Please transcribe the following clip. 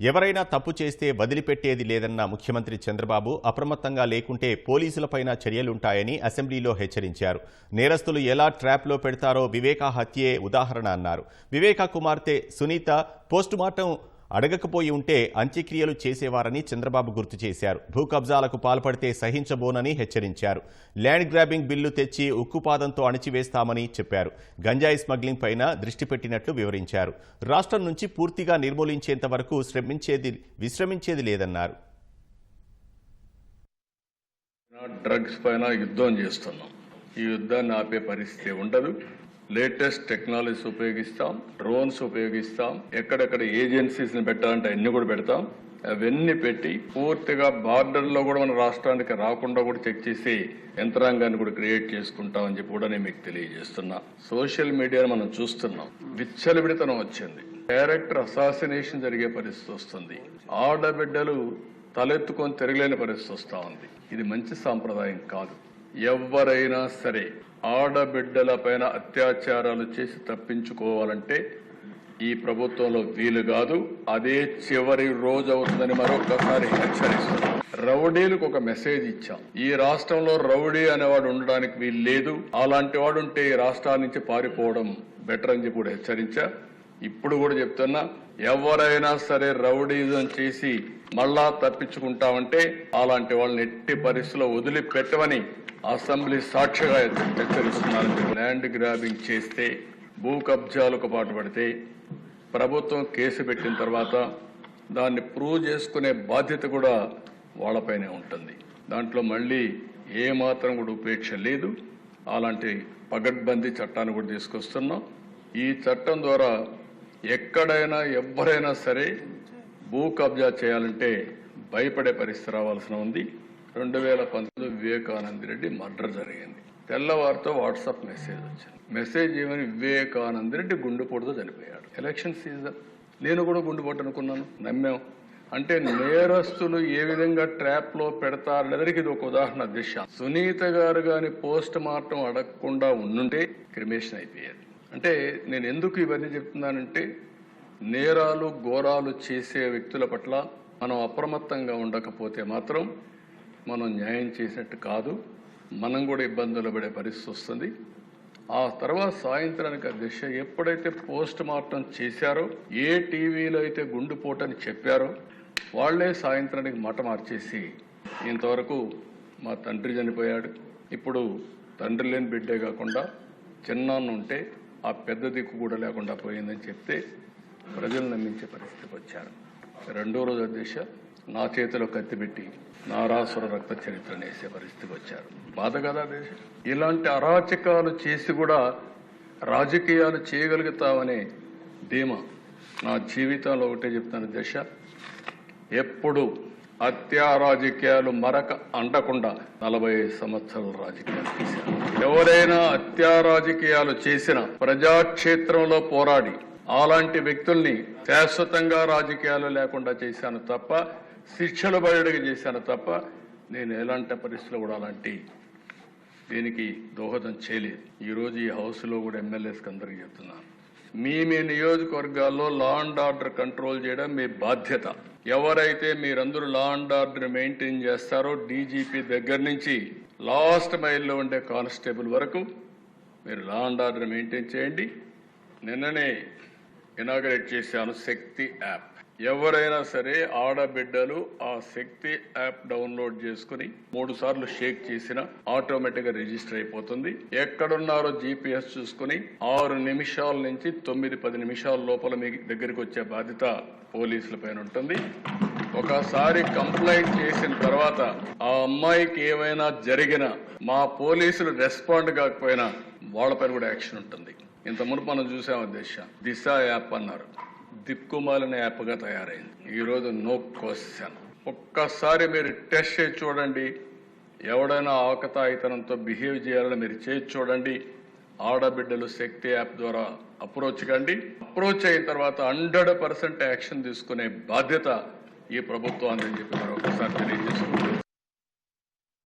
ఎవరైనా తప్పు చేస్తే వదిలిపెట్టేది లేదన్న ముఖ్యమంత్రి చంద్రబాబు అప్రమత్తంగా లేకుంటే పోలీసులపైన చర్యలుంటాయని అసెంబ్లీలో హెచ్చరించారు. నేరస్తులు ఎలా ట్రాప్లో పెడతారో వివేకా హత్యే ఉదాహరణ అన్నారు. వివేకా కుమార్తె సునీత పోస్టుమార్టం అడగకపోయి ఉంటే అంత్యక్రియలు చేసేవారని చంద్రబాబు గుర్తు చేశారు. భూ కబ్జాలకు పాల్పడితే సహించబోనని హెచ్చరించారు. ల్యాండ్ గ్రాబింగ్ బిల్లు తెచ్చి ఉక్కుపాదంతో అణిచివేస్తామని చెప్పారు. గంజాయి స్మగ్లింగ్ పైన దృష్టి పెట్టినట్లు వివరించారు. రాష్ట్రం నుంచి పూర్తిగా నిర్మూలించేంత వరకు శ్రమించేది విశ్రమించేది లేదన్నారు. డ్రగ్స్ పైన యుద్ధం చేస్తున్నాం. ఈ యుద్ధాన్ని ఆపే పరిస్థితి ఉండదు. లేటెస్ట్ టెక్నాలజీస్ ఉపయోగిస్తాం డ్రోన్స్ ఉపయోగిస్తాం ఎక్కడెక్కడ ఏజెన్సీస్ని పెట్టాలంటే అన్ని కూడా పెడతాం. అవన్నీ పెట్టి పూర్తిగా బార్డర్లో కూడా మన రాష్ట్రానికి రాకుండా కూడా చెక్ చేసి యంత్రాంగాన్ని కూడా క్రియేట్ చేసుకుంటామని చెప్పి కూడా నేను మీకు తెలియజేస్తున్నా. సోషల్ మీడియాను మనం చూస్తున్నాం. విచ్చలవిడితనం వచ్చింది. క్యారెక్టర్ అసాసినేషన్ జరిగే పరిస్థితి వస్తుంది. ఆడబిడ్డలు తలెత్తుకొని తిరగలేని పరిస్థితి వస్తా ఉంది. ఇది మంచి సాంప్రదాయం కాదు. ఎవరైనా సరే ఆడబిడ్డల పైన అత్యాచారాలు చేసి తప్పించుకోవాలంటే ఈ ప్రభుత్వంలో వీలు కాదు. అదే చివరి రోజు అవుతుందని మరొకసారి హెచ్చరిస్తున్నాం. రౌడీలకు ఒక మెసేజ్ ఇచ్చాం. ఈ రాష్ట్రంలో రౌడీ అనేవాడు ఉండడానికి వీలు లేదు అలాంటి వాడు ఉంటే ఈ రాష్ట్రాల నుంచి పారిపోవడం బెటర్ అని చెప్పి కూడా హెచ్చరించా. ఇప్పుడు కూడా చెప్తున్నా ఎవరైనా సరే రౌడీజం చేసి మళ్ళా తప్పించుకుంటామంటే అలాంటి వాళ్ళని ఎట్టి పరిస్థితిలో వదిలిపెట్టమని అసెంబ్లీ సాక్షిగా హెచ్చరిస్తున్నారు ల్యాండ్ గ్రాబింగ్ చేస్తే భూ కబ్జాలకు పాటుపడితే ప్రభుత్వం కేసు పెట్టిన తర్వాత దాన్ని ప్రూవ్ చేసుకునే బాధ్యత కూడా వాళ్ళపైనే ఉంటుంది. దాంట్లో మళ్ళీ ఏమాత్రం కూడా ఉపేక్ష లేదు. అలాంటి పగడ్బందీ చట్టాన్ని కూడా తీసుకొస్తున్నాం. ఈ చట్టం ద్వారా ఎక్కడైనా ఎవరైనా సరే భూ కబ్జా చేయాలంటే భయపడే పరిస్థితి రావాల్సిన ఉంది. రెండు వేల పంతొమ్మిది వివేకానంద రెడ్డి మర్డర్ జరిగింది. తెల్లవారితో వాట్సాప్ మెసేజ్ వచ్చింది. మెసేజ్ ఏమని వివేకానంద రెడ్డి గుండెపోటుతో చనిపోయాడు. Election season. నేను కూడా గుండెపోటు అనుకున్నాను. నమ్మాం. అంటే నేరస్తులు ఏ విధంగా ట్రాప్లో పెడతారనేదానికి ఇది ఒక ఉదాహరణ దిశ సునీత గారు గాని పోస్ట్ మార్టం అడగకుండా ఉండుంటే క్రిమేషన్ అయిపోయేది. అంటే నేను ఎందుకు ఇవన్నీ చెప్తున్నానంటే నేరాలు ఘోరాలు చేసే వ్యక్తుల పట్ల మనం అప్రమత్తంగా ఉండకపోతే మాత్రం మనం న్యాయం చేసినట్టు కాదు. మనం కూడా ఇబ్బందులు పడే పరిస్థితి వస్తుంది. ఆ తర్వాత సాయంత్రానికి ఆ దిశ ఎప్పుడైతే పోస్ట్ మార్టం చేశారో ఏ టీవీలో అయితే గుండుపోటని చెప్పారో వాళ్ళే సాయంత్రానికి మట మార్చేసి ఇంతవరకు మా తండ్రి చనిపోయాడు. ఇప్పుడు తండ్రి లేని బిడ్డే కాకుండా చిన్నాన్న ఉంటే ఆ పెద్ద దిక్కు కూడా లేకుండా పోయిందని చెప్తే ప్రజలు నమ్మించే పరిస్థితికి వచ్చారు. రెండో రోజు అధ్యక్ష నా చేతిలో కత్తిపెట్టి నారాసుర రక్త చరిత్ర వేసే పరిస్థితికి వచ్చారు. బాధ కదా దేశ ఇలాంటి అరాచకాలు చేసి కూడా రాజకీయాలు చేయగలుగుతామనే ధీమా నా జీవితంలో ఒకటే చెప్తాను దశ ఎప్పుడు హత్యా రాజకీయాలు మరక అంటకుండా నలభై సంవత్సరాల రాజకీయాలు చేశారు. ఎవరైనా హత్యా రాజకీయాలు చేసిన ప్రజాక్షేత్రంలో పోరాడి అలాంటి వ్యక్తుల్ని శాశ్వతంగా రాజకీయాలు లేకుండా చేశాను తప్ప శిక్షలు బయటకు చేశాను తప్ప నేను ఎలాంటి పరిస్థితులు కూడా అలాంటి దీనికి దోహదం చేయలేదు. ఈరోజు ఈ హౌస్లో కూడా ఎమ్మెల్యేస్కి అందరికీ చెప్తున్నాను. మీ మీ నియోజకవర్గాల్లో లా అండ్ ఆర్డర్ కంట్రోల్ చేయడం మీ బాధ్యత. ఎవరైతే మీరందరూ లా అండ్ ఆర్డర్ మెయింటైన్ చేస్తారో డీజీపీ దగ్గర నుంచి లాస్ట్ మైల్లో ఉండే కానిస్టేబుల్ వరకు మీరు లా అండ్ ఆర్డర్ మెయింటైన్ చేయండి. నిన్ననే ఇనాగరేట్ చేశాను శక్తి యాప్. ఎవరైనా సరే ఆడబిడ్డలు ఆ శక్తి యాప్ డౌన్లోడ్ చేసుకుని మూడు సార్లు షేక్ చేసిన ఆటోమేటిక్గా రిజిస్టర్ అయిపోతుంది. ఎక్కడున్నారో జీపీఎస్ చూసుకుని ఆరు నిమిషాల నుంచి తొమ్మిది పది నిమిషాల లోపల మీ దగ్గరికి వచ్చే బాధ్యత పోలీసుల పైన ఉంటుంది. ఒకసారి కంప్లైంట్ చేసిన తర్వాత ఆ అమ్మాయికి ఏమైనా జరిగినా మా పోలీసులు రెస్పాండ్ కాకపోయినా వాళ్ళపైన కూడా యాక్షన్ ఉంటుంది. ఇంత మునుపు మనం చూసాం దిశ. దిశ యాప్ అన్నారు. దిక్కుమాలిన యాప్గా తయారైంది. ఈరోజు నో క్వశ్చన్. ఒక్కసారి మీరు టెస్ట్ చేసి చూడండి. ఎవడైనా ఆవకతాయితనంతో బిహేవ్ చేయాలని మీరు చేసి చూడండి. ఆడబిడ్డలు శక్తి యాప్ ద్వారా అప్రోచ్ కండి. అప్రోచ్ అయిన తర్వాత హండ్రెడ్ పర్సెంట్ యాక్షన్ తీసుకునే బాధ్యత ఈ ప్రభుత్వాన్ని చెప్పి మరొకసారి తెలియజేసుకుంటున్నాను.